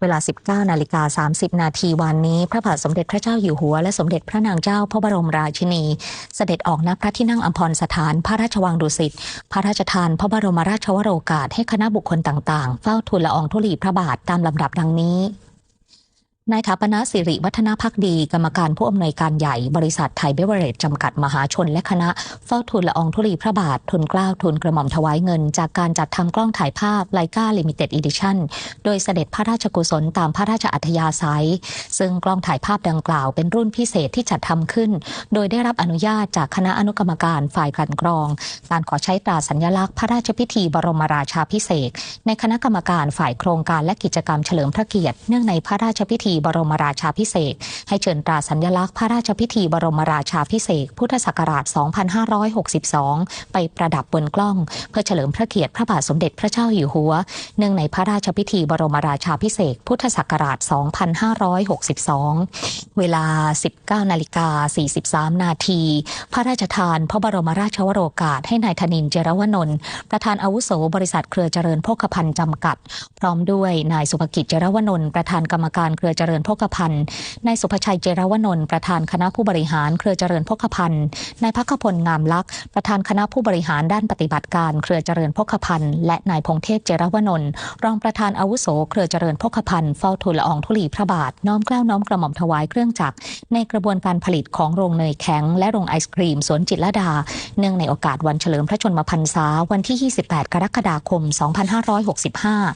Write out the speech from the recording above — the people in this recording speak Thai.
เวลา 19 นาฬิกา 30 นาทีวันนี้ พระบาทสมเด็จพระเจ้าอยู่หัว และสมเด็จพระนางเจ้าพระบรมราชินี เสด็จออกณพระที่นั่งอัมพรสถาน พระราชวังดุสิต พระราชทาน พระบรมราชวโรกาสให้คณะบุคคลต่างๆ เฝ้าทูลละอองธุลีพระบาทตามลำดับดังนี้ นายถาปนาสิริวัฒนพักดี กรรมการผู้อำนวยการใหญ่บริษัทไทยเบเวอเรจจำกัดมหาชนและคณะ เฝ้าทูลละอองธุลีพระบาท ทุนกล้าทุนกระหม่อมถวายเงิน จากการจัดทำกล้องถ่ายภาพไลกาลิมิเต็ดอีดิชั่นโดยเสด็จพระราชกุศลตามพระราชอัธยาศัย ซึ่งกล้องถ่ายภาพดังกล่าวเป็นรุ่นพิเศษที่จัดทำขึ้น โดยได้รับอนุญาตจากคณะอนุกรรมการฝ่ายกลั่นกรอง การขอใช้ตราสัญลักษณ์พระราชพิธีบรมราชาพิเศษในคณะกรรมการฝ่ายโครงการและกิจกรรมเฉลิมพระเกียรติเนื่องในพระราชพิธีบรมราชาพิเศษให้เชิญตราสัญลักษณ์พระราชพิธีบรมราชาพิเศษพุทธศักราช 2562 ไปประดับบนกล้อง เพื่อเฉลิมพระเกียรติพระบาทสมเด็จพระเจ้าอยู่หัว เนื่องในพระราชพิธีบรมราชาพิเศษพุทธศักราช 2562 เวลา 19นาฬิกา43 นาที พระราชทานพระบรมราชวโรกาสให้นายธนินเจรวนนท์ประธานอาวุโสบริษัทเครือเจริญโภคภัณฑ์จำกัด พร้อมด้วยนายสุภกิจเจรวนนท์ประธานกรรมการเครือเจริญโภคภัณฑ์นายสุภชัยเจรวนนท์ประธานคณะผู้บริหาร เครือเจริญโภคภัณฑ์นายพักพลงามลักษ์ประธานคณะผู้บริหารด้านปฏิบัติการ เครือเจริญโภคภัณฑ์และนายพงเทพเจรวนนท์รองประธานอาวุโส เครือเจริญโภคภัณฑ์เฝ้าทูลละอองธุลีพระบาทน้อมเกล้าน้อมกระหม่อมถวายเครื่องจักรในกระบวนการผลิตของโรงเนยแข็ง และโรงไอศครีมสวนจิตรลดา เนื่องในโอกาสวันเฉลิมพระชนมพรรษาวันที่ 28 กรกฎาคม 2565